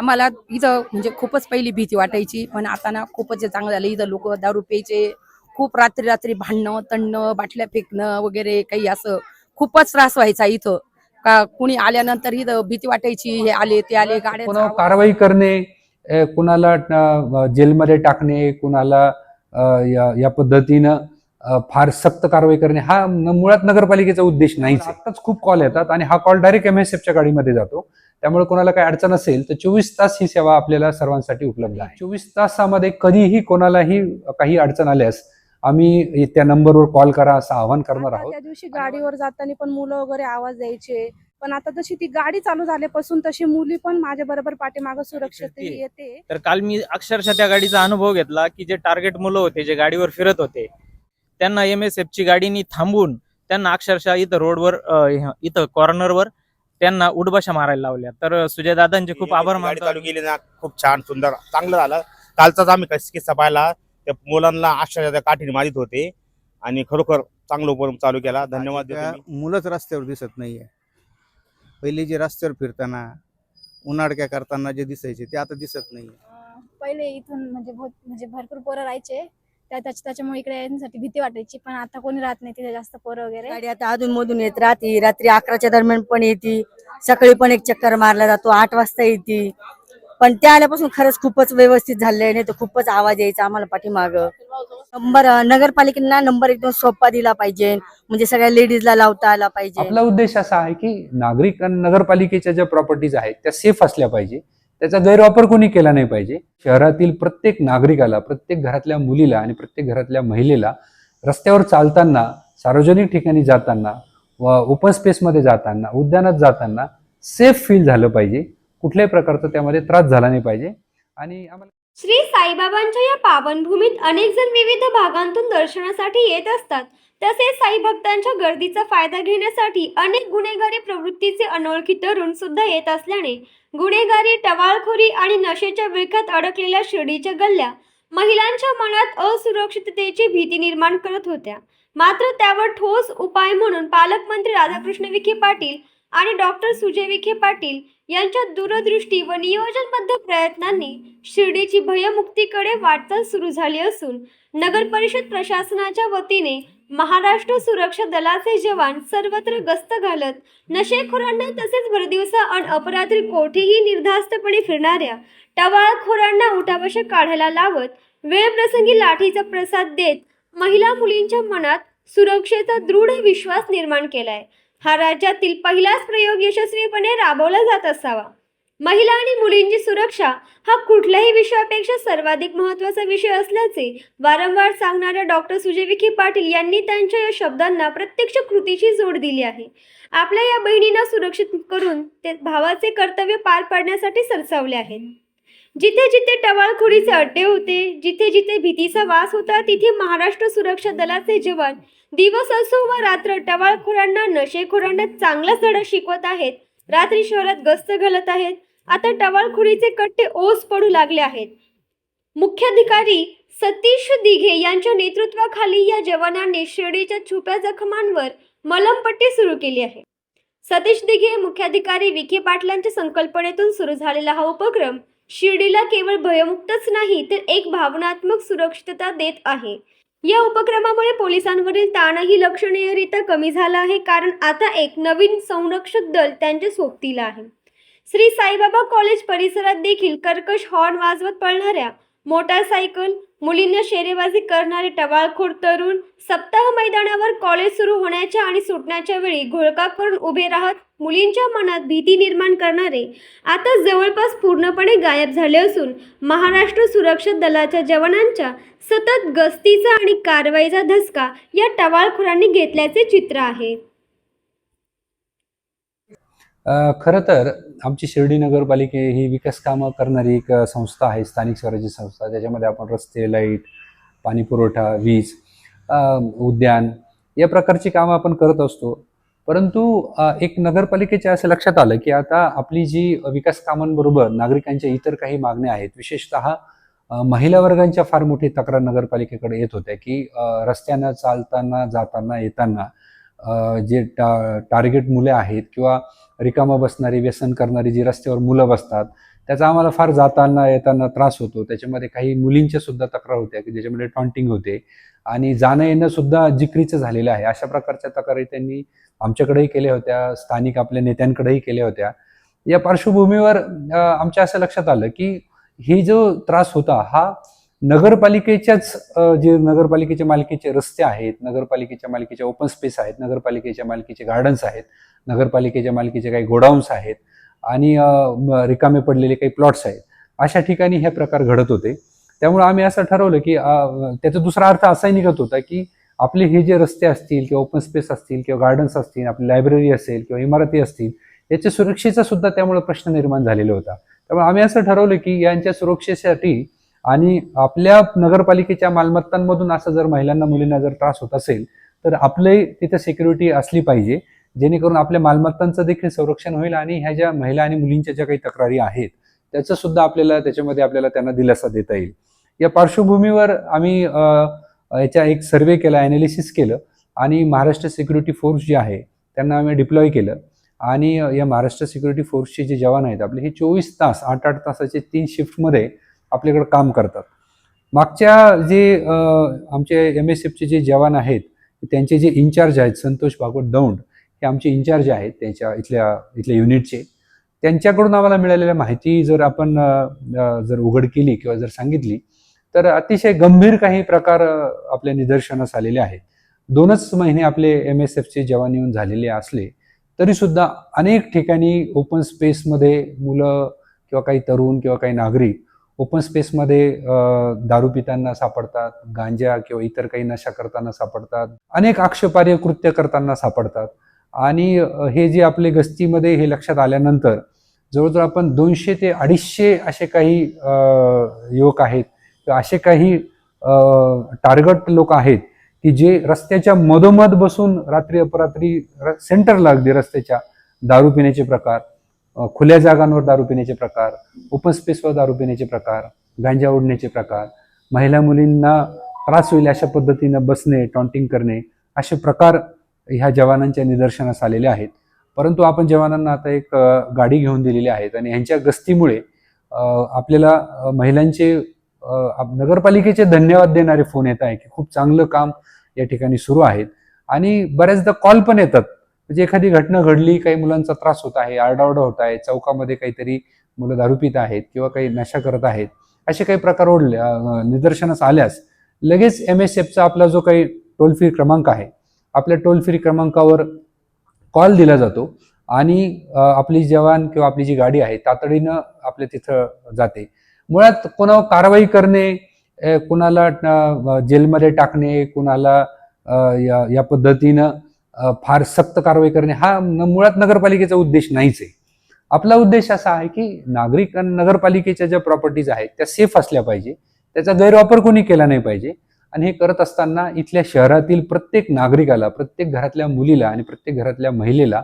आम्हाला इथं म्हणजे खूपच पहिली भीती वाटायची. पण आता ना खूपच चांगलं झालं इथं लोक दारू प्यायचे खूप रात्री रात्री भांडणं तणणं बाटल्या फेकणं वगैरे काही असं खूपच त्रास व्हायचा इथं. का कुणी आल्यानंतर इथं भीती वाटायची हे आले ते आले गाड्या कारवाई करणे कुणाला जेलमध्ये टाकणे कुणाला या या पद्धतीनं फार सक्त कारवाई करणे हा न- मुळात नगरपालिकेचा उद्देश नाहीच आहे. आत्ताच खूप कॉल येतात आणि हा कॉल डायरेक्ट एम एस एफच्या गाडीमध्ये जातो. त्यामुळे कोणाला काही अडचण असेल तर चोवीस तास ही सेवा आपल्याला सर्वांसाठी उपलब्ध आहे. चोवीस तासामध्ये कधीही कोणालाही काही अडचण आल्यास आम्ही त्या नंबरवर कॉल करा असं आवाहन करणार आहोत. त्या दिवशी गाडीवर जाताना पण मुलं वगैरे आवाज द्यायचे. पण आता तशी ती गाडी चालू झाल्यापासून तशी मुली पण माझ्या बरोबर पाठीमागं सुरक्षित येते. येते. तर काल मी अक्षरशः त्या गाडीचा अनुभव घेतला की जे टार्गेट मुलं होते जे गाडीवर फिरत होते त्यांना एम एस ची गाडीनी थांबून त्यांना अक्षरशः इथं रोडवर इथं कॉर्नरवर त्यांना उडबाशा मारायला लावल्या. तर सुजय दादांचे खूप आभार मानतो चालू केली ना खूप छान सुंदर चांगलं झालं. कालचाच आम्ही कस- किस्सा पाहिला. त्या मुलांना अक्षरशः त्या काठीने मारित होते. आणि खरोखर चांगला उपक्रम चालू केला. धन्यवाद. मुलंच रस्त्यावर दिसत नाहीये. पहिले जे रस्त्यावर फिरताना उन्हाडक्या करताना जे दिसायचे ते आता दिसत नाहीये. अं, पहिले इथून म्हणजे म्हणजे भरपूर पोरं राहायचे. त्याच्यामुळे इकडे येण्यासाठी भीती वाटायची पण आता कोणी राहत नाही तिथे जास्त पोरं वगैरे. गाडी आता अधून मधून येत राहते. रात्री अकराच्या दरम्यान पण येते. सकाळी पण एक चक्कर मारला जातो. आठ वाजता येते. पण त्या आल्यापासून खरंच खूपच व्यवस्थित झालंय. नाही तर खूपच आवाज यायचा आम्हाला पाठीमाग. नंबर नगरपालिकेला नंबर एकदम सोपा दिला पाहिजे. म्हणजे सगळ्या लेडीजला लावता आला पाहिजे. आपला उद्देश असा आहे की नागरिक नगरपालिकेच्या ज्या प्रॉपर्टीज आहेत त्या सेफ असल्या पाहिजे. त्याचा गैरवापर कोणी केला नाही पाहिजे. शहरातील प्रत्येक नागरिकाला प्रत्येक घरातल्या मुलीला आणि प्रत्येक घरातल्या महिलेला रस्त्यावर चालताना सार्वजनिक ठिकाणी जाताना व ओपन स्पेसमध्ये जाताना उद्यानात जाताना सेफ फील झालं पाहिजे. कुठल्याही प्रकारचा त्यामध्ये त्रास झाला नाही पाहिजे. आणि आम्हाला श्री साईबाबांच्या या पावनभूमीत अनेक जण विविध भागांतून दर्शनासाठी येत असतात. तसेच साई भक्तांच्या गर्दीचा फायदा घेण्यासाठी अनेक गुन्हेगारी प्रवृत्तीचे अनोळखी तरुण सुद्धा येत असल्याने गुन्हेगारी टवाळखोरी आणि नशेच्या विळख्यात अडकलेल्या शिर्डीच्या गल्ल्या महिलांच्या मनात असुरक्षिततेची भीती निर्माण करत होत्या. मात्र त्यावर ठोस उपाय म्हणून पालकमंत्री राधाकृष्ण विखे पाटील आणि डॉक्टर सुजय विखे पाटील यांच्या दूरदृष्टी व नियोजनबद्ध प्रयत्नांनी शिर्डीची भयमुक्तीकडे वाटचाल सुरू झाली असून नगर परिषद प्रशासनाच्या वतीने महाराष्ट्र सुरक्षा दलाचे जवान सर्वत्र गस्त घालत नशेखोरांना तसेच भरदिवसा अन अपरात्री कोठेही निर्धास्तपणे फिरणाऱ्या टवाळखोरांना उठाबशा काढायला लावत वेळप्रसंगी लाठीचा प्रसाद देत महिला मुलींच्या मनात सुरक्षेचा दृढ विश्वास निर्माण केलाय. हा राज्यातील पहिलाच प्रयोग यशस्वीपणे राबवला जात असावा. महिला आणि मुलींची सुरक्षा हा कुठल्याही विषयापेक्षा सर्वाधिक महत्त्वाचा विषय असल्याचे वारंवार सांगणाऱ्या डॉक्टर सुजय विखे पाटील यांनी त्यांच्या या शब्दांना प्रत्यक्ष कृतीची जोड दिली आहे. आपल्या या बहिणींना सुरक्षित करून ते भावाचे कर्तव्य पार पाडण्यासाठी सरसावले आहेत जिथे जिथे टवाळखोरीचे अड्डे होते जिथे जिथे भीतीचा वास होता तिथे महाराष्ट्र सुरक्षा दलाचे जवान दिवस असो व रात्र टवाळखोरांना नशेखोरांना चांगला धडा शिकवत आहेत रात्री शहरात गस्त घालत आहेत आता टवाळखोरीचे कट्टे ओस पडू लागले आहेत. मुख्याधिकारी सतीश दिघे यांच्या नेतृत्वाखाली या जवानांनी शिर्डीच्या छुप्या जखमांवर मलमपट्टी सुरू केली आहे. सतीश दिघे मुख्याधिकारी विखे पाटलांच्या संकल्पनेतून सुरू झालेला हा उपक्रम शिर्डीला केवळ भयमुक्तच नाही तर एक भावनात्मक सुरक्षितता देत आहे. या उपक्रमामुळे पोलिसांवरील ताणही लक्षणीयरित्या कमी झाला आहे कारण आता एक नवीन संरक्षक दल त्यांच्या सोबतीला आहे. श्री साईबाबा कॉलेज परिसरात देखील कर्कश हॉर्न वाजवत पळणाऱ्या मोटारसायकल मुलींना शेरेबाजी करणारे टवाळखोर तरुण सप्ताह मैदानावर कॉलेज सुरू होण्याच्या आणि सुटण्याच्या वेळी घोळका करून उभे राहत मुलींच्या मनात भीती निर्माण करणारे आता जवळपास पूर्णपणे गायब झाले असून महाराष्ट्र सुरक्षा दलाच्या जवानांच्या सतत गस्तीचा आणि कारवाईचा धसका या टवाळखोरांनी घेतल्याचे चित्र आहे. खरं तर आमची शिर्डी नगरपालिके ही विकास कामं करणारी एक संस्था आहे स्थानिक स्वराज्य संस्था. ज्याच्यामध्ये आपण रस्ते लाइट पाणी पुरवठा वीज उद्यान या प्रकारची कामं आपण करत असतो. परंतु एक नगरपालिकेच्या असं लक्षात आलं की आता आपली जी विकास कामांबरोबर नागरिकांच्या इतर काही मागण्या आहेत विशेषतः महिला वर्गांच्या फार मोठी तक्रार नगरपालिकेकडे येत होत्या की रस्त्यांना रस्त्यानं चालताना जाताना येताना जे टा टार्गेट मुले आहेत किंवा रिकामा बसणारी व्यसन करणारी जी रस्त्यावर मुलं बसतात त्याचा आम्हाला फार जाताना येताना त्रास होतो. त्याच्यामध्ये काही मुलींच्या सुद्धा तक्रार होत्या की ज्याच्यामध्ये टॉन्टिंग होते. आणि जाणं येणं सुद्धा जिक्रीचं झालेलं आहे. अशा प्रकारच्या तक्रारी त्यांनी आमच्याकडेही केल्या होत्या स्थानिक आपल्या नेत्यांकडेही केल्या होत्या. या पार्श्वभूमीवर आमच्या असं लक्षात आलं की ही जो त्रास होता हा नगरपालिकेच्याच जे नगरपालिकेच्या मालकीचे रस्ते आहेत नगरपालिकेच्या मालकीचे ओपन स्पेस आहेत नगरपालिकेच्या मालकीचे गार्डन्स आहेत नगरपालिकेच्या मालकीचे काही गोडाऊन्स आहेत आणि रिकामे पडलेले काही प्लॉट्स आहेत अशा ठिकाणी हे प्रकार घडत होते. त्यामुळे आम्ही असं ठरवलं की त्याचा दुसरा अर्थ असाही निघत होता की आपले हे जे रस्ते असतील किंवा ओपन स्पेस असतील किंवा गार्डन्स असतील आपली लायब्ररी असेल किंवा इमारती असतील याच्या सुरक्षेचा सुद्धा त्यामुळे प्रश्न निर्माण झालेला होता. त्यामुळे आम्ही असं ठरवलं की यांच्या सुरक्षेसाठी आणि आपल्या नगरपालिकेच्या मालमत्तांमधून असं जर महिलांना मुलींना जर त्रास होत असेल तर आपले तिथे सिक्युरिटी असली पाहिजे जेणेकरून आपल्या मालमत्तांचं देखील संरक्षण होईल आणि ह्या ज्या महिला आणि मुलींच्या ज्या काही तक्रारी आहेत त्याचं सुद्धा आपल्याला त्याच्यामध्ये आपल्याला त्यांना दिलासा देता येईल. या पार्श्वभूमीवर आम्ही याच्या एक सर्वे केला अनालिसिस केलं आणि महाराष्ट्र सिक्युरिटी फोर्स जे आहे त्यांना आम्ही डिप्लॉय केलं आणि या महाराष्ट्र सिक्युरिटी फोर्सचे जे जवान आहेत आपले हे चोवीस तास आठ आठ तासाचे तीन शिफ्टमध्ये आपल्याकडे काम करतात. मागच्या जे आमचे एम एस एफचे जे जवान आहेत त्यांचे जे इन्चार्ज आहेत संतोष भागवत दौंड हे आमचे इन्चार्ज आहेत त्यांच्या इथल्या इथल्या युनिटचे त्यांच्याकडून आम्हाला मिळालेल्या माहिती जर आपण जर उघड केली किंवा जर सांगितली तर अतिशय गंभीर काही प्रकार आपल्या निदर्शनास आलेले आहेत. दोनच महिने आपले एम एस एफचे जवान येऊन झालेले असले तरी सुद्धा अनेक ठिकाणी ओपन स्पेसमध्ये मुलं किंवा काही तरुण किंवा काही नागरिक ओपन स्पेसमध्ये दारू पिताना सापडतात गांजा किंवा इतर काही नशा करताना सापडतात अनेक आक्षेपार्ह कृत्य करताना सापडतात. आणि हे जे आपले गस्तीमध्ये हे लक्षात आल्यानंतर जवळजवळ आपण दोनशे ते अडीचशे असे काही युवक आहेत किंवा असे काही टार्गेट लोक आहेत की जे रस्त्याच्या मधोमध बसून रात्री अपरात्री र- सेंटरला अगदी रस्त्याच्या दारू पिण्याचे प्रकार खुल्या जागांवर दारू पिण्याचे प्रकार ओपन स्पेसवर दारू पिण्याचे प्रकार गांजा ओढण्याचे प्रकार महिला मुलींना त्रास होईल अशा पद्धतीनं बसणे टॉन्टिंग करणे असे प्रकार ह्या जवानांच्या निदर्शनास आलेले आहेत. परंतु आपण जवानांना आता एक गाडी घेऊन दिलेली आहेत आणि ह्यांच्या गस्तीमुळे आपल्याला महिलांचे आप- नगरपालिकेचे धन्यवाद देणारे फोन येत आहे की खूप चांगलं काम या ठिकाणी सुरू आहेत. आणि बऱ्याचदा कॉल पण येतात. म्हणजे एखादी घटना घडली काही मुलांचा त्रास होत आहे आरडाओरडा होत आहे चौकामध्ये काहीतरी मुलं दारू पित आहेत किंवा काही नशा करत आहेत असे काही प्रकार ओढले निदर्शनास आल्यास लगेच एम एस एफचा आपला जो काही टोल फ्री क्रमांक आहे आपल्या टोल फ्री क्रमांकावर कॉल दिला जातो आणि आपली जवान किंवा आपली जी गाडी आहे तातडीनं आपल्या तिथं जाते. मुळात कोणावर कारवाई करणे कुणाला जेलमध्ये टाकणे कुणाला या या पद्धतीनं फार सक्त कारवाई करणे हा न- मुळात नगरपालिकेचा उद्देश नाहीच आहे. आपला उद्देश असा आहे की नागरिक आणि नगरपालिकेच्या ज्या प्रॉपर्टीज आहेत त्या सेफ असल्या पाहिजे. त्याचा गैरवापर कोणी केला नाही पाहिजे. आणि हे करत असताना इथल्या शहरातील प्रत्येक नागरिकाला प्रत्येक घरातल्या मुलीला आणि प्रत्येक घरातल्या महिलेला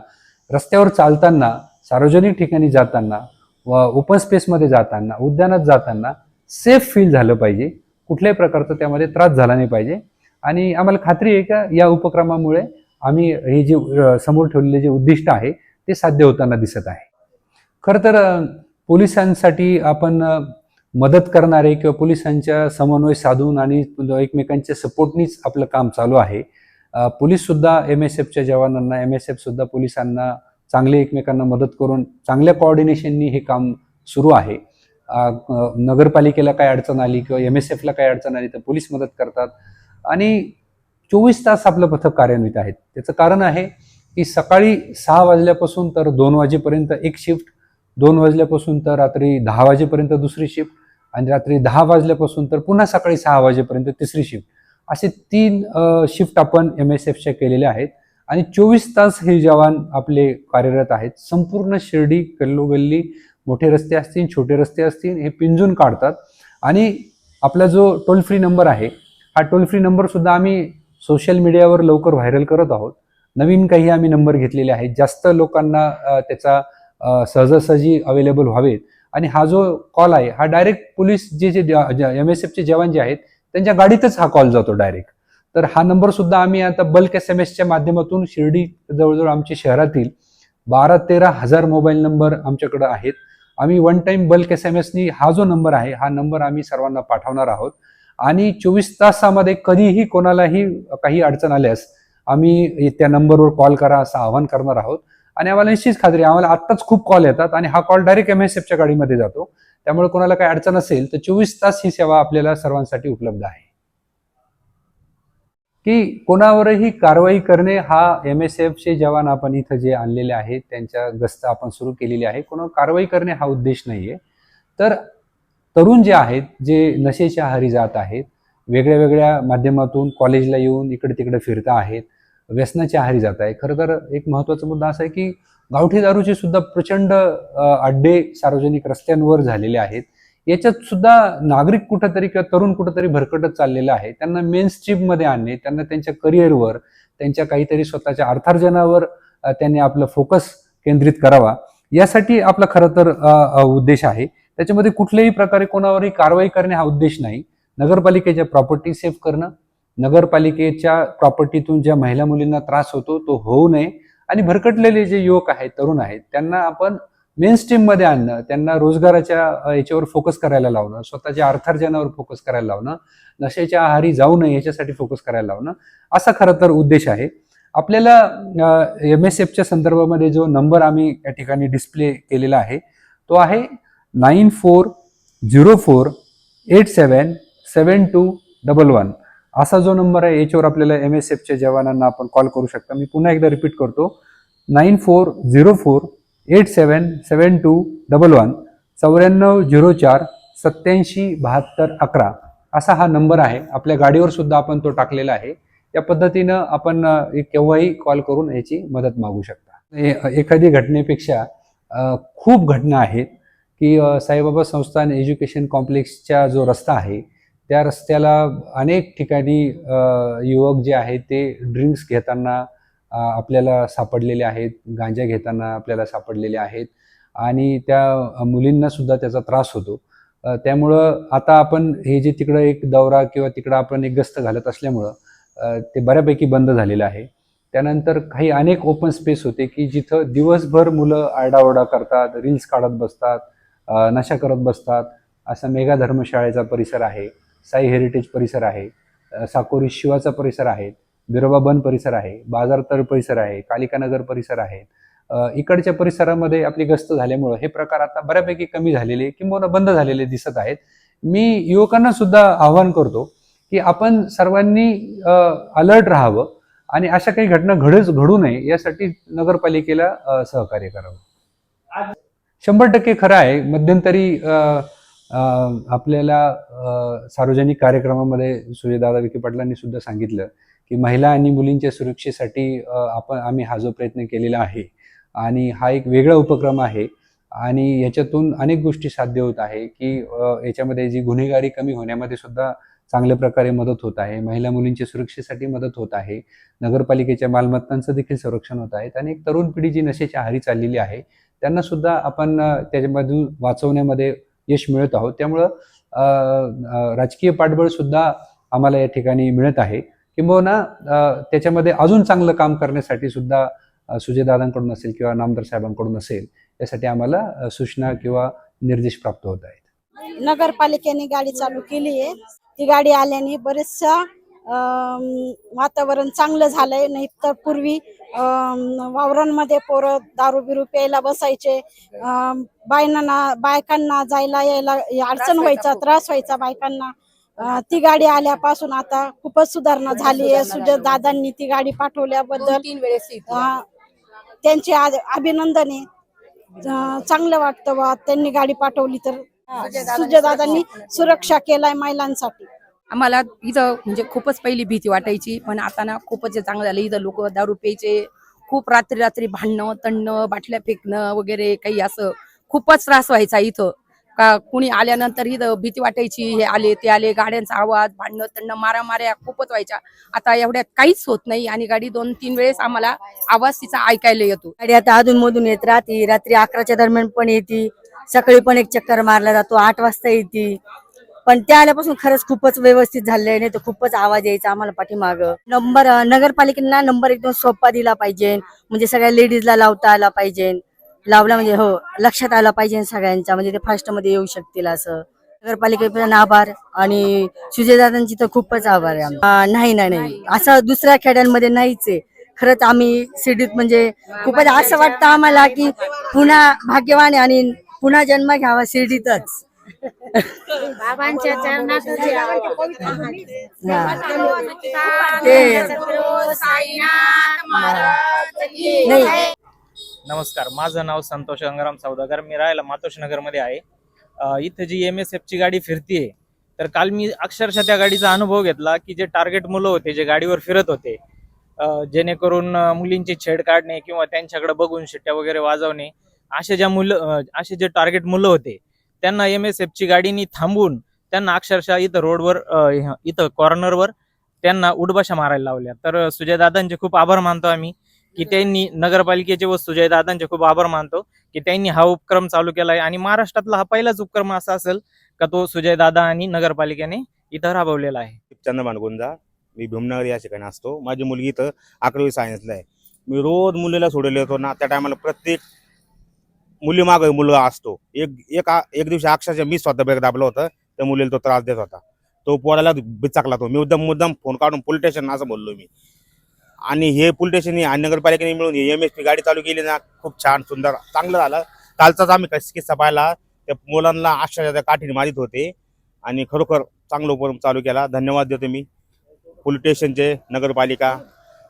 रस्त्यावर चालताना सार्वजनिक ठिकाणी जाताना व ओपन स्पेसमध्ये जाताना उद्यानात जाताना सेफ फील झालं पाहिजे. कुठल्याही प्रकारचा त्यामध्ये त्रास झाला नाही पाहिजे. आणि आम्हाला खात्री आहे का या उपक्रमामुळे आम्ही हे जे समोर ठेवलेले जे उद्दिष्ट आहे ते साध्य होताना दिसत आहे. खरं तर पोलिसांसाठी आपण मदत करणारे किंवा पोलिसांच्या समन्वय साधून आणि एकमेकांच्या सपोर्टनीच आपलं काम चालू आहे. पोलीससुद्धा एम एस एफच्या जवानांना एम एस एफसुद्धा पोलिसांना चांगले एकमेकांना मदत करून चांगल्या कॉर्डिनेशननी हे काम सुरू आहे. नगरपालिकेला काय अडचण आली किंवा एम एस एफला काय अडचण आली तर पोलीस मदत करतात. आणि चोवीस तास आपलं पथक कार्यान्वित आहेत त्याचं कारण आहे की सकाळी सहा वाजल्यापासून तर दोन वाजेपर्यंत एक शिफ्ट दोन वाजल्यापासून तर रात्री दहा वाजेपर्यंत दुसरी शिफ्ट आणि रात्री दहा वाजल्यापासून तर पुन्हा सकाळी सहा वाजेपर्यंत तिसरी शिफ्ट असे तीन शिफ्ट आपण एम एस एफच्या केलेल्या आहेत आणि चोवीस तास हे जवान आपले कार्यरत आहेत. संपूर्ण शिर्डी गल्लोगल्ली मोठे रस्ते असतील छोटे रस्ते असतील हे पिंजून काढतात. आणि आपला जो टोल फ्री नंबर आहे हा टोल फ्री नंबर सुद्धा आम्ही सोशल मीडियावर लवकर व्हायरल करत आहोत. नवीन काही आम्ही नंबर घेतलेले आहेत. जास्त लोकांना त्याचा सहजासहजी अवेलेबल व्हावेत. आणि हा जो कॉल आहे हा डायरेक्ट पोलीस जे जे एम एस एफचे जवान जे आहेत त्यांच्या गाडीतच हा कॉल जातो डायरेक्ट तर हा नंबर सुद्धा आम्ही आता बल्क एस एम एसच्या माध्यमातून शिर्डी जवळजवळ आमच्या शहरातील बारा तेरा हजार मोबाईल नंबर आमच्याकडे आहेत. आम्ही one time bulk S M एसनी हा जो नंबर आहे हा नंबर आम्ही सर्वांना पाठवणार आहोत. आणि चोवीस तासामध्ये कधीही कोणालाही काही अडचण आल्यास आम्ही त्या नंबरवर कॉल करा असं आवाहन करणार आहोत. आणि आम्हाला निश्चित खात्री आम्हाला आत्ताच खूप कॉल येतात आणि हा कॉल डायरेक्ट एम एस एफच्या गाडीमध्ये जातो. त्यामुळे कोणाला काही अडचण असेल तर चोवीस तास ही सेवा आपल्याला सर्वांसाठी उपलब्ध आहे. की कोणावरही कारवाई करणे हा एम एस एफचे जवान आपण इथं जे आणलेले आहेत त्यांच्या गस्त आपण सुरू केलेली आहे. कोणावर कारवाई करणे हा उद्देश नाहीये. तर तरुण जे आहेत जे नशेच्या आहारी जात आहेत वेगळ्या वेगळ्या माध्यमातून कॉलेजला येऊन इकडे तिकडे फिरता आहेत व्यसनाच्या आहारी जात आहे खरं तर एक महत्त्वाचा मुद्दा असा आहे की गावठी दारूचे सुद्धा प्रचंड अड्डे सार्वजनिक रस्त्यांवर झालेले आहेत. याच्यात सुद्धा नागरिक कुठंतरी किंवा तरुण कुठंतरी भरकटत चाललेलं आहे. त्यांना मेन स्ट्रीपमध्ये आणणे त्यांना त्यांच्या करिअरवर त्यांच्या काहीतरी स्वतःच्या अर्थार्जनावर त्यांनी आपलं फोकस केंद्रित करावा. यासाठी आपला खरं तर उद्देश आहे. त्याच्यामध्ये कुठल्याही प्रकारे कोणावरही कारवाई करणे हा उद्देश नाही. नगरपालिकेच्या प्रॉपर्टी सेव्ह करणं नगरपालिकेच्या प्रॉपर्टीतून ज्या महिला मुलींना त्रास होतो तो होऊ नये. आणि भरकटलेले जे युवक आहेत तरुण आहेत त्यांना आपण मेन स्ट्रीममध्ये आणणं त्यांना रोजगाराच्या याच्यावर फोकस करायला लावणं स्वतःच्या अर्थार्जनावर फोकस करायला लावणं नशेच्या आहारी जाऊ नये याच्यासाठी फोकस करायला लावणं असा खरं तर उद्देश आहे. आपल्याला एम एस एफच्या संदर्भामध्ये जो नंबर आम्ही या ठिकाणी डिस्प्ले केलेला आहे तो आहे nine four zero four eight seven seven two double one असा जो नंबर आहे याच्यावर आपल्याला एम एस एफच्या जवानांना आपण कॉल करू शकता मी पुन्हा एकदा रिपीट करतो nine four zero four eight seven seven two double one चौऱ्याण्णव झिरो चार सत्याऐंशी बहात्तर अकरा असा हा नंबर आहे आपल्या गाडीवर सुद्धा आपण तो टाकलेला आहे या पद्धतीनं आपण एक केव्हाही कॉल करून याची मदत मागू शकता ए- एखादी घटनेपेक्षा खूप घटना आहेत की साईबाबा संस्थान एज्युकेशन कॉम्प्लेक्सचा जो रस्ता आहे त्या रस्त्याला अनेक ठिकाणी युवक जे आहेत ते ड्रिंक्स घेताना आपल्याला सापडलेले आहेत गांजा घेताना आपल्याला सापडलेले आहेत आणि त्या मुलींना सुद्धा त्याचा त्रास होतो. त्यामुळं आता आपण हे जे तिकडं एक दौरा किंवा तिकडं आपण एक गस्त घालत असल्यामुळं ते बऱ्यापैकी बंद झालेलं आहे. त्यानंतर काही अनेक ओपन स्पेस होते की जिथं दिवसभर मुलं आरडाओरडा करतात रील्स काढत बसतात नशा करत बसतात. असा मेगा धर्मशाळेचा परिसर आहे. साई हेरिटेज परिसर आहे. साकोरी शिवाचा परिसर आहे. बिरोबा बन परिसर आहे. बाजार तळ परिसर आहे. कालिकानगर परिसर आहे. इकडच्या परिसरामध्ये आपली गस्त झाल्यामुळं हे प्रकार आता बऱ्यापैकी कमी झालेले किंवा बंद झालेले दिसत आहेत. मी युवकांना सुद्धा आव्हान करतो की आपण सर्वांनी अलर्ट राहावं आणि अशा काही घटना घडच घडू नये यासाठी नगरपालिकेला सहकार्य करावं. शंभर टक्के खरं आहे. मध्यंतरी आपल्याला सार्वजनिक कार्यक्रमामध्ये सूर्यदादा विखे पाटलांनी सुद्धा सांगितलं की महिला आणि मुलींच्या सुरक्षेसाठी आपण आम्ही हा जो प्रयत्न केलेला आहे आणि हा एक वेगळा उपक्रम आहे आणि याच्यातून अनेक गोष्टी साध्य होत आहे की याच्यामध्ये जी गुन्हेगारी कमी होण्यामध्ये सुद्धा चांगल्या प्रकारे मदत होत आहे. महिला मुलींच्या सुरक्षेसाठी मदत होत आहे. नगरपालिकेच्या मालमत्तांचं देखील संरक्षण होत आहे आणि एक तरुण पिढी जी नशेच्या आहारी चाललेली आहे त्यांना सुद्धा आपण त्याच्यामधून वाचवण्यामध्ये यश मिळत आहोत. त्यामुळं राजकीय पाठबळ सुद्धा आम्हाला या ठिकाणी मिळत आहे. किंबहुना त्याच्यामध्ये अजून चांगलं काम करण्यासाठी सुद्धा सुजयदादांकडून असेल किंवा नामदार साहेबांकडून असेल यासाठी आम्हाला सूचना किंवा निर्देश प्राप्त होत आहेत. नगरपालिकेने गाडी चालू केली आहे ती गाडी आल्याने बरेचशा वातावरण चांगलं झालंय. नाही तर पूर्वी वावरांमध्ये पोरं दारू बिरू प्यायला बसायचे. बायनांना बायकांना जायला यायला अडचण व्हायचा. त्रास व्हायचा बायकांना. ती गाडी आल्यापासून आता खूपच सुधारणा झाली आहे. सुजय दादांनी ती गाडी पाठवल्याबद्दल त्यांचे अभिनंदन. आहे चांगलं वाटतं बा त्यांनी गाडी पाठवली तर. सुजयदादांनी सुरक्षा केलाय महिलांसाठी. आम्हाला इथं म्हणजे खूपच पहिली भीती वाटायची पण आता ना खूपच चांगलं झालं. इथं लोक दारू प्यायचे खूप रात्री रात्री भांडणं तणणं बाटल्या फेकणं वगैरे काही असं खूपच त्रास व्हायचा इथं. का कुणी आल्यानंतर इथं भीती वाटायची हे आले ते आले गाड्यांचा आवाज भांडणं तणणं मारामाऱ्या खूपच व्हायच्या. आता एवढ्यात काहीच होत नाही आणि गाडी दोन तीन वेळेस आम्हाला आवाज तिचा ऐकायला येतो. गाडी आता अधून मधून येत राहते. रात्री अकराच्या दरम्यान पण येते. सकाळी पण एक चक्कर मारला जातो. आठ वाजता येते. पण त्या आल्यापासून खरंच खूपच व्यवस्थित झाले नाही तर खूपच आवाज यायचा आम्हाला पाठीमाग. नंबर नगरपालिकेला नंबर एकदम सोपा दिला पाहिजे. म्हणजे सगळ्या लेडीजला लावता आला पाहिजे. लावला म्हणजे हो लक्षात आलं पाहिजे सगळ्यांच्या म्हणजे ते फास्टमध्ये येऊ शकतील असं. नगरपालिकेचा आभार आणि सुजयदादांची तर खूपच आभार आहे नाही नाही नाही. असं दुसऱ्या खेड्यांमध्ये नाहीच आहे. खरंच आम्ही सिडीत म्हणजे खूपच असं वाटतं आम्हाला की पुन्हा भाग्यवान आणि पुन्हा जन्म घ्यावा शिर्डीतच. बाबांच्या चरणात नमस्कार माझं नाव संतोष गंगाराम सौदागर. मी राहायला मातोश नगरमध्ये आहे इथं जी एम एस एफ ची गाडी फिरतीये तर काल मी अक्षरशः त्या गाडीचा अनुभव घेतला की जे टार्गेट मुलं होते जे गाडीवर फिरत होते जेणेकरून मुलींची छेड काढणे किंवा त्यांच्याकडे बघून शिट्ट्या वगैरे वाजवणे असे ज्या मुलं असे जे टार्गेट मुलं होते त्यांना एम एस ची गाडीनी थांबवून त्यांना अक्षरशः इथं रोडवर इथं कॉर्नरवर त्यांना उडबाशा मारायला लावल्या. तर सुजयदादांचे खूप आभार मानतो आम्ही की त्यांनी नगरपालिकेचे व सुजयदादांचे खूप आभार मानतो की त्यांनी हा उपक्रम चालू केला आहे. आणि महाराष्ट्रातला हा पहिलाच उपक्रम असा असेल का तो सुजयदादा आणि नगरपालिकेने इथं राबवलेला आहे. चंद्रमान गुंजा. मी भीमनगर या ठिकाणी असतो. माझी मुलगी इथं अकरावी सायन्सला आहे. मी रोज मुलीला सोडले होतो ना त्या टायमाला प्रत्येक मुली माग मुलगा असतो. एक एक एक दिवशी अक्षरशः मी स्वतः ब्रेक दाबलं होतं. त्या मुलीला तो त्रास देत होता. तो पोराला बिचाकला तो. मी मुद्दाम मुद्दाम फोन काढून पोलीस स्टेशन असं बोललो मी. आणि हे पोलीस स्टेशन आणि नगरपालिकेने मिळून एम एस पी गाडी चालू केली ना खूप छान सुंदर चांगलं झालं. कालचाच आम्ही किस्सा पाहिला. त्या मुलांना आश्चर्याच्या काठीने मारित होते. आणि खरोखर चांगला उपक्रम चालू केला. धन्यवाद देतो मी. पोलीस स्टेशनचे नगरपालिका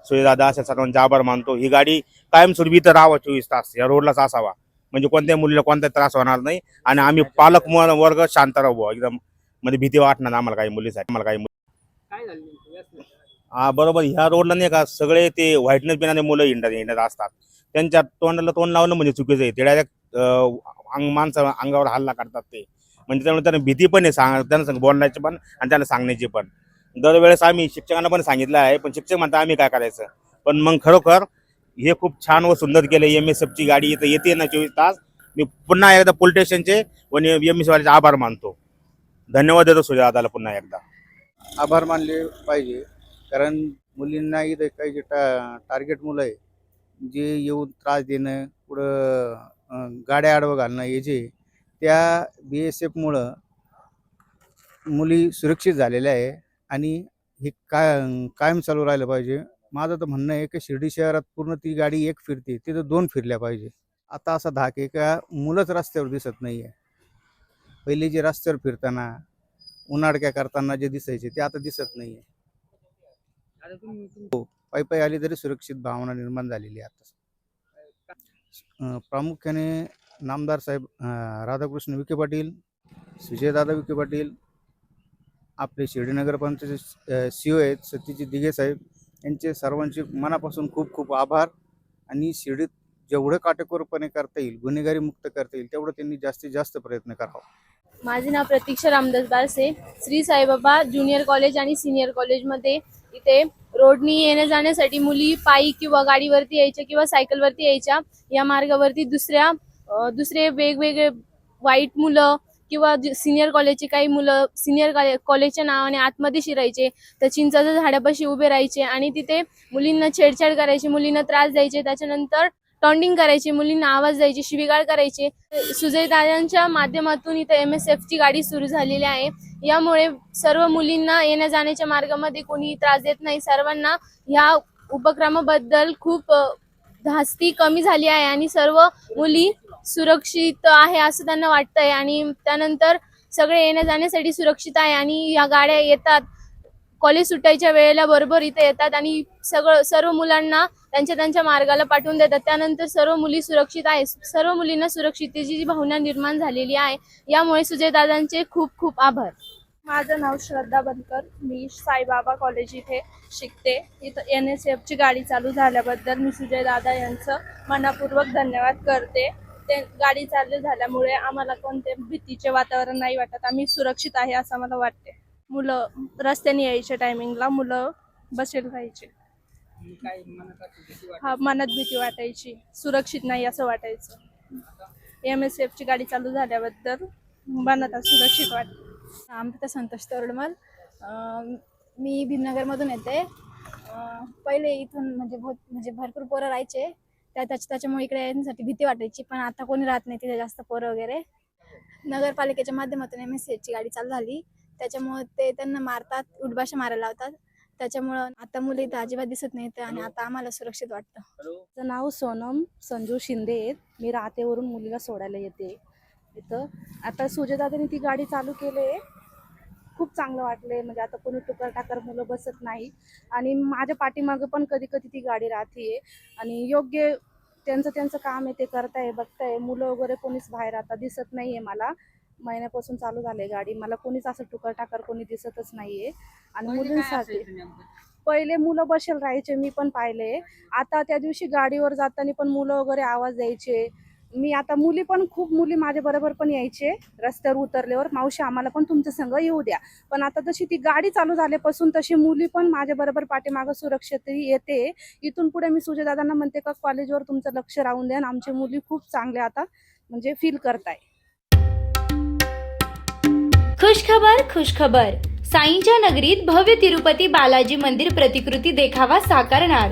सुजयदादा अशा सर्वांचे आभार मानतो. ही गाडी कायमस्वरूपी इथं राहावं चोवीस तास. या रोडलाच असावा. म्हणजे कोणत्याही मुलीला कोणताही त्रास होणार नाही. आणि आम्ही पालक वर्ग शांत राहू. एकदम म्हणजे भीती वाटणार आम्हाला काही मुलीसाठी. आम्हाला काही मुली हा बरोबर. ह्या रोडला नाही का सगळे ते व्हाईटनेस पिणारे मुलं हिंडत हिंडत असतात. त्यांच्या तोंडाला तोंड लावणं म्हणजे चुकीचं आहे. ते डायरेक्ट अंग माणसं अंगावर हल्ला करतात ते. म्हणजे त्यामुळे त्यांना भीती पण आहे सांग त्यांना सांग बोलण्याची पण आणि त्यांना सांगण्याची पण. दरवेळेस आम्ही शिक्षकांना पण सांगितलं आहे पण शिक्षक म्हणतात आम्ही काय करायचं? पण मग खरोखर हे खूप छान व सुंदर केलं एम एस एफची गाडी इथं येते ना चोवीस तास. मी पुन्हा एकदा पोलीस स्टेशनचे व एम एस वाल्याचे आभार मानतो. धन्यवाद देतो सुजाताला पुन्हा एकदा. आभार मानले पाहिजे. कारण मुलींना इथं काही जे टा टार्गेट मुलं आहे जे येऊन त्रास देणं पुढं गाड्या आडवं घालणं हे जे त्या बी एस एफमुळं मुली सुरक्षित झालेल्या आहे. आणि हे काय कायम चालू राहिलं पाहिजे. माझं तर म्हणणं आहे की शिर्डी शहरात पूर्ण ती गाडी एक फिरते तिथं दोन फिरल्या पाहिजे. आता असा धाक आहे का मुलंच रस्त्यावर दिसत नाही आहे पहिले जे रस्त्यावर फिरताना उन्हाडक्या करताना जे दिसायचे ते आता दिसत नाही आहे हो पायी पायी आली तरी सुरक्षित भावना निर्माण झालेली आहे आता. प्रामुख्याने नामदार साहेब राधाकृष्ण विखे पाटील सुजयदादा विखे पाटील आपले शिर्डी नगरपंचायत सी ओ आहेत सत्यजित दिघे साहेब यांचे सर्वांचे मनापासून खूप खूप आभार. आणि शिर्डीत जेवढं काटेकोरपणे करता येईल गुन्हेगारी मुक्त करता येईल तेवढं त्यांनी जास्तीत जास्त प्रयत्न करावा. माझे नाव प्रतीक्षा रामदास बारसे. श्री साईबाबा ज्युनियर कॉलेज आणि सिनियर कॉलेजमध्ये इथे रोडनी येण्या जाण्यासाठी मुली पायी किंवा गाडीवरती यायच्या किंवा सायकलवरती यायच्या या मार्गावरती दुसऱ्या दुसरे वेगवेगळे वाईट मुलं किंवा सिनियर कॉलेजचे काही मुलं सिनियर कॉलेजच्या नावाने आतमध्ये शिरायचे तर चिंचाच्या झाडापाशी उभे राहायचे आणि तिथे मुलींना छेडछाड करायचे मुलींना त्रास द्यायचे त्याच्यानंतर टॉन्डिंग करायचे मुलींना आवाज द्यायचे शिवीगाळ करायचे. सुजय दादांच्या माध्यमातून इथं एम एस एफची गाडी सुरू झालेली आहे. यामुळे सर्व मुलींना येण्या जाण्याच्या मार्गामध्ये कोणी त्रास देत नाही. सर्वांना ह्या उपक्रमाबद्दल खूप धास्ती कमी झाली आहे आणि सर्व मुली सुरक्षित आहे असं त्यांना वाटतंय. आणि त्यानंतर सगळे येण्या जाण्यासाठी सुरक्षित आहे आणि या गाड्या येतात. कॉलेज सुटायच्या वेळेला बरोबर इथे येतात आणि सगळं सर्व मुलांना त्यांच्या त्यांच्या मार्गाला पाठवून देतात. त्यानंतर सर्व मुली सुरक्षित आहे. सर्व मुलींना सुरक्षितेची जी भावना निर्माण झालेली आहे. यामुळे सुजयदादांचे खूप खूप आभार. माझं नाव श्रद्धा बनकर. मी साईबाबा कॉलेज इथे शिकते. इथं एन एस एफची गाडी चालू झाल्याबद्दल मी सुजय दादा यांचं मनापूर्वक धन्यवाद करते. ते गाडी चालू झाल्यामुळे आम्हाला कोणते भीतीचे वातावरण नाही वाटत. आम्ही सुरक्षित आहे असं मला वाटते. मुलं रस्त्याने यायच्या टायमिंगला मुलं बसेल राहायचे. हा मनात भीती वाटायची. सुरक्षित नाही असं वाटायचं. एम एस एफची गाडी चालू झाल्याबद्दल मनात सुरक्षित वाटते. आमचं संतोष तोरडमल. मी भीमनगरमधून येते. पहिले इथून म्हणजे बहुत म्हणजे भरपूर पोरं राहायचे. त्याच्यामुळे इकडे येण्यासाठी भीती वाटायची पण आता कोणी राहत नाही तिथे जास्त पोरं वगैरे. नगरपालिकेच्या माध्यमातून एम एस ची गाडी चालू झाली. त्याच्यामुळे ते त्यांना मारतात उडबाशा मारायला लावतात. त्याच्यामुळं आता मुली इथं अजिबात दिसत नाहीत आणि आता आम्हाला सुरक्षित वाटतं. माझं नाव सोनम संजू शिंदे आहे मी राहतेवरून मुलीला सोडायला येते इथं. आता सुजयदादांनी ती गाडी चालू केली आहे. खूप चांगलं वाटले म्हणजे आता कोणी टुकर टाकर मुलं बसत नाही आणि माझ्या पाठीमागं पण कधी कधी ती गाडी राहते आणि योग्य त्यांचं त्यांचं काम आहे ते करताय बघताय. मुलं वगैरे कोणीच बाहेर आता दिसत नाही आहे मला. महिन्यापासून चालू झाले गाडी. मला कोणीच असं टुकर टाकर कोणी दिसतच नाहीये. आणि मुलींसाठी पहिले मुलं बसेल राहायचे मी पण पाहिले. आता त्या दिवशी गाडीवर जाताना पण मुलं वगैरे आवाज द्यायचे. मी आता मुली पण खूप मुली माझ्या बरोबर पण यायचे. रस्त्यावर उतरल्यावर मावशी आम्हाला पण तुमच्या संग येऊ द्या. पण आता जशी ती गाडी चालू झाल्यापासून तशी मुली पण माझ्या बरोबर पाठीमागं सुरक्षित येते. इथून पुढे मी सुजयदादांना म्हणते का कॉलेजवर तुमचं लक्ष राहून द्या. आमची मुली खूप चांगल्या आता म्हणजे फील करताय. खुशखबर खुशखबर. साईंच्या नगरीत भव्य तिरुपती बालाजी मंदिर प्रतिकृती देखावा साकारणार.